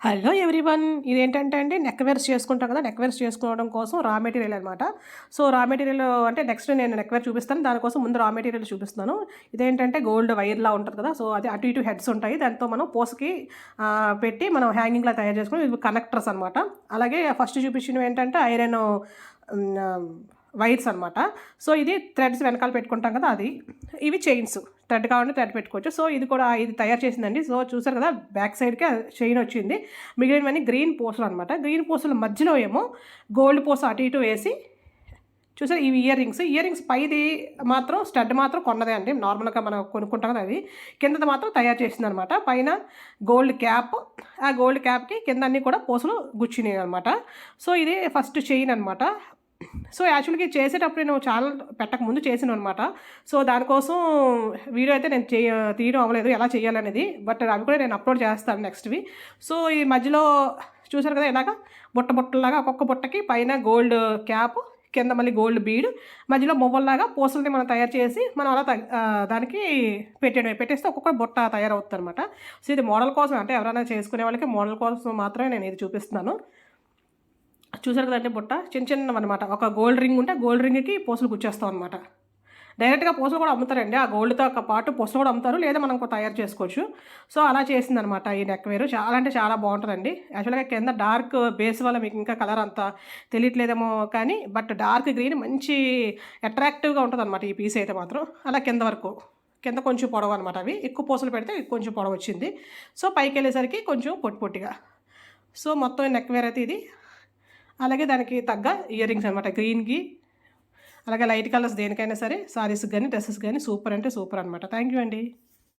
Hello everyone ఇదేంటంటే అండి neck wears చేసుకుంటాం కదా నెక్ వేర్స్ చేసుకోవడం కోసం రా మెటీరియల్ అనమాట సో రా మెటీరియల్ అంటే నెక్స్ట్ నేను నెక్ వేర్ చూపిస్తాను దానికోసం ముందు రా మెటీరియల్ చూపిస్తాను ఇదేంటంటే గోల్డ్ వైర్లా ఉంటుంది కదా సో అది అటు ఇటు హెడ్స్ ఉంటాయి దాంతో మనం పోస్కి పెట్టి మనం హ్యాంగింగ్లా తయారు చేసుకుని ఇవి కనెక్టర్స్ అనమాట అలాగే ఫస్ట్ చూపించినవి ఏంటంటే ఐరన్ వైర్స్ అనమాట సో ఇది థ్రెడ్స్ వెనకాల పెట్టుకుంటాం కదా అది. ఇవి చైన్స్. థ్రెడ్ కావాలంటే థ్రెడ్ పెట్టుకోవచ్చు. సో ఇది కూడా ఇది తయారు చేసిందండి. సో చూసారు కదా బ్యాక్ సైడ్కి చైన్ వచ్చింది. మిగిలినవన్నీ గ్రీన్ పూసలు అనమాట గ్రీన్ పూసల మధ్యలో ఏమో గోల్డ్ పూస అటు ఇటు వేసి చూసారు ఇవి ఇయర్ రింగ్స్. ఇయర్ రింగ్స్ పైది మాత్రం స్టడ్ మాత్రం కొన్నదే అండి. నార్మల్గా మనం కొనుక్కుంటాం కదా అది కిందది మాత్రం తయారు చేసింది అనమాట పైన గోల్డ్ క్యాప్. ఆ గోల్డ్ క్యాప్కి కింద అన్నీ కూడా పూసలు గుచ్చినాయి అనమాట సో ఇది ఫస్ట్ చైన్ అనమాట సో యాక్చువల్గా ఇది చేసేటప్పుడు నేను ఛానల్ పెట్టక ముందు చేసాను అనమాట సో దానికోసం వీడియో అయితే నేను చేయ తీయడం అవ్వలేదు. ఎలా చేయాలనేది. బట్ అవి కూడా నేను అప్లోడ్ చేస్తాను నెక్స్ట్వి. సో ఈ మధ్యలో చూసారు కదా ఇలాగ బుట్ట బుట్టలాగా ఒక్కొక్క బుట్టకి పైన గోల్డ్ క్యాప్ కింద మళ్ళీ గోల్డ్ బీడ్ మధ్యలో మువ్వల్లాగా పూసల్ని మనం తయారు చేసి మనం అలా దానికి పెట్టేయడమే. పెట్టేస్తే ఒక్కొక్క బుట్ట తయారవుతుంది అనమాట సో ఇది మోడల్ కోసం అంటే ఎవరైనా చేసుకునే వాళ్ళకి మోడల్ కోసం మాత్రమే నేను ఇది చూపిస్తున్నాను. చూసారు కదండి బుట్ట? చిన్న చిన్నవి అనమాట ఒక గోల్డ్ రింగ్ ఉంటే గోల్డ్ రింగ్కి పూసలు గుచ్చేస్తాం అనమాట డైరెక్ట్గా పూసలు కూడా అమ్ముతారండి. ఆ గోల్డ్తో ఒక పాటు పూసలు కూడా అమ్ముతారు. లేదా మనం కూడా తయారు చేసుకోవచ్చు. సో అలా చేసిందనమాట ఈ నెక్ వేరు. చాలా అంటే చాలా బాగుంటుందండి. యాక్చువల్గా కింద డార్క్ బేస్ వల్ల మీకు ఇంకా కలర్ అంత తెలియట్లేదేమో కానీ బట్ డార్క్ గ్రీన్ మంచి అట్రాక్టివ్గా ఉంటుంది అనమాట ఈ పీస్ అయితే మాత్రం. అలా కింద వరకు. కింద కొంచెం పొడవు అనమాట అవి. ఎక్కువ పూసలు పెడితే కొంచెం పొడవు వచ్చింది. సో పైకి వెళ్ళేసరికి కొంచెం పొట్టి పొట్టిగా. సో మొత్తం నెక్ వేర్ అయితే ఇది. అలాగే దానికి తగ్గ ఇయర్ రింగ్స్ అనమాట గ్రీన్కి అలాగే లైట్ కలర్స్ దేనికైనా సరే సారీస్కి కానీ డ్రెస్సెస్ కానీ సూపర్ అంటే సూపర్ అనమాట థ్యాంక్ యూ అండి.